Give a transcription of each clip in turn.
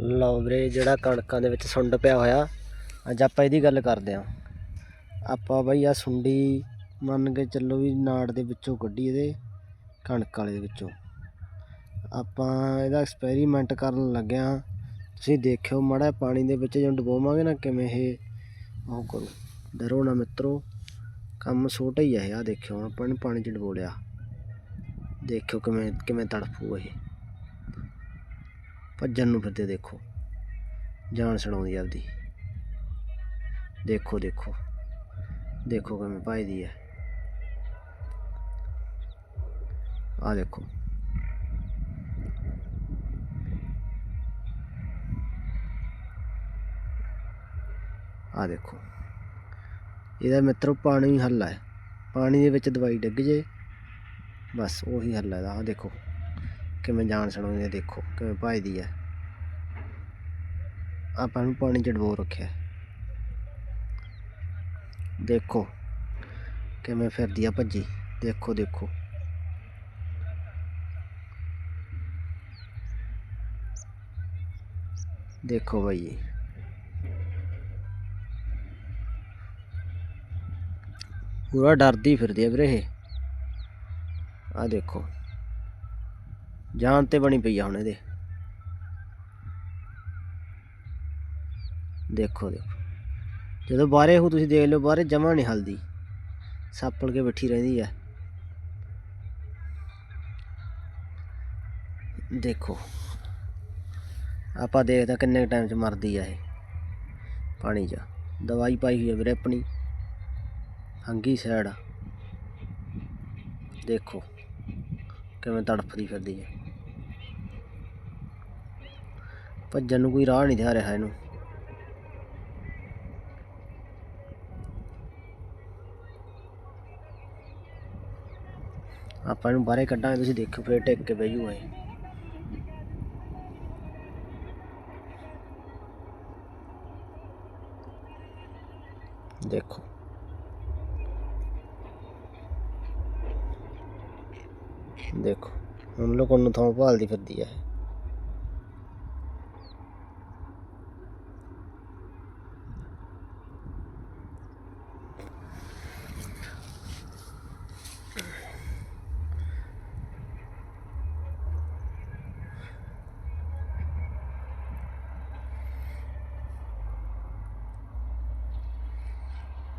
ਲਓ ਵੀਰੇ ਜਿਹੜਾ ਕਣਕਾਂ ਦੇ ਵਿੱਚ ਸੁੰਡ ਪਿਆ ਹੋਇਆ, ਅੱਜ ਆਪਾਂ ਇਹਦੀ ਗੱਲ ਕਰਦੇ ਆਂ ਆਪਾਂ ਬਈ ਆ ਸੁੰਡੀ ਮੰਨ ਕੇ ਚੱਲੋ ਵੀ ਨਾੜ ਦੇ ਵਿੱਚੋਂ ਕੱਢੀ ਇਹਦੇ, ਕਣਕ ਵਾਲੇ ਦੇ ਵਿੱਚੋਂ। ਆਪਾਂ ਇਹਦਾ ਐਕਸਪੈਰੀਮੈਂਟ ਕਰਨ ਲੱਗਿਆ ਤੁਸੀਂ ਦੇਖਿਓ, ਮੜਾ ਪਾਣੀ ਦੇ ਵਿੱਚ ਜਦੋਂ ਡੁਬੋਵਾਂਗੇ ਨਾ, ਕਿਵੇਂ ਇਹ ਉਹ ਕਰੋ। ਡਰੋ ਨਾ ਮਿੱਤਰੋ, ਕੰਮ ਛੋਟਾ ਹੀ ਆ ਇਹ ਆ ਦੇਖਿਓ ਹੁਣ ਆਪਾਂ ਨੇ ਪਾਣੀ 'ਚ ਡੁਬੋ ਲਿਆ। ਦੇਖਿਓ ਕਿਵੇਂ ਕਿਵੇਂ ਤੜਫੂ ਇਹ। ਭੱਜਣ ਨੂੰ ਫਿਰਦੇ ਦੇਖੋ, ਜਾਨ ਛਡਾਉਂਦੀ ਆਪਦੀ। ਦੇਖੋ ਦੇਖੋ ਦੇਖੋ ਕਿਵੇਂ ਭੱਜਦੀ ਹੈ ਆ ਦੇਖੋ। ਆ ਦੇਖੋ। ਇਹਦਾ ਮਿੱਤਰੋ ਪਾਣੀ ਹੱਲਾ ਹੈ ਪਾਣੀ ਦੇ ਵਿੱਚ ਦਵਾਈ ਡਿੱਗ ਜੇ, ਬਸ ਉਹੀ ਹੱਲਾ ਹੈ ਆ ਦੇਖੋ। ਕਿਵੇਂ ਜਾਣ ਛਡਾਉਂਦੀ ਦੇਖੋ, ਕਿਵੇਂ ਭੱਜਦੀ ਹੈ ਆਪਾਂ ਨੂੰ ਪਾਣੀ ਚ ਡਬੋ ਰੱਖਿਆ। ਦੇਖੋ, ਕਿਵੇਂ ਫਿਰਦੀ ਆ ਭੱਜੀ। ਦੇਖੋ ਦੇਖੋ। ਦੇਖੋ ਭਾਈ ਪੂਰਾ ਡਰਦੀ ਫਿਰਦੀ ਆ ਵੀਰੇ ਇਹ। ਆ ਦੇਖੋ। ਜਾਨ ਤੇ ਬਣੀ ਪਈ ਆ ਹੁਣ ਇਹਦੇ। ਦੇਖੋ ਦੇਖੋ। ਜਦੋਂ ਬਾਹਰੇ ਹੋ ਤੁਸੀਂ ਦੇਖ ਲਓ, ਬਾਹਰੇ ਜਮਾ ਨਹੀਂ ਹਲਦੀ। ਸਾਪਲ ਕੇ ਬੈਠੀ ਰਹਿੰਦੀ ਹੈ ਦੇਖੋ, ਆਪਾਂ ਦੇਖਦਾ ਕਿੰਨੇ ਟਾਈਮ ਚ ਮਰਦੀ ਆ ਇਹ। ਪਾਣੀ 'ਚ। ਦਵਾਈ ਪਾਈ ਹੋਈ ਹੈ ਵੀਰੇ ਆਪਣੀ। ਫੰਗੀ ਸਾਈਡ ਦੇਖੋ, ਕਿਵੇਂ ਤੜਫਦੀ ਫਿਰਦੀ ਹੈ ਭੱਜਣ ਨੂੰ ਕੋਈ ਰਾਹ ਨਹੀਂ ਦਿਖਾ ਰਿਹਾ ਇਹਨੂੰ। ਆਪਾਂ ਇਹਨੂੰ ਬਾਹਰੇ ਕੱਢਾਂਗੇ, ਤੁਸੀਂ ਦੇਖੋ ਫਿਰ ਟਿਕ ਕੇ ਬਹਿ ਜੂ ਇਹ। ਦੇਖੋ। ਦੇਖੋ, ਹੁਣ ਲੋਕਾਂ ਨੂੰ ਥਾਂ ਭਾਲਦੀ ਫਿਰਦੀ ਹੈ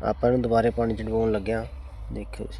ਆਪਾਂ ਇਹਨੂੰ ਦੁਬਾਰੇ ਪਾਣੀ ਚ ਡੁਬੋਣ ਲੱਗਿਆ। ਦੇਖਿਓ ਜੀ।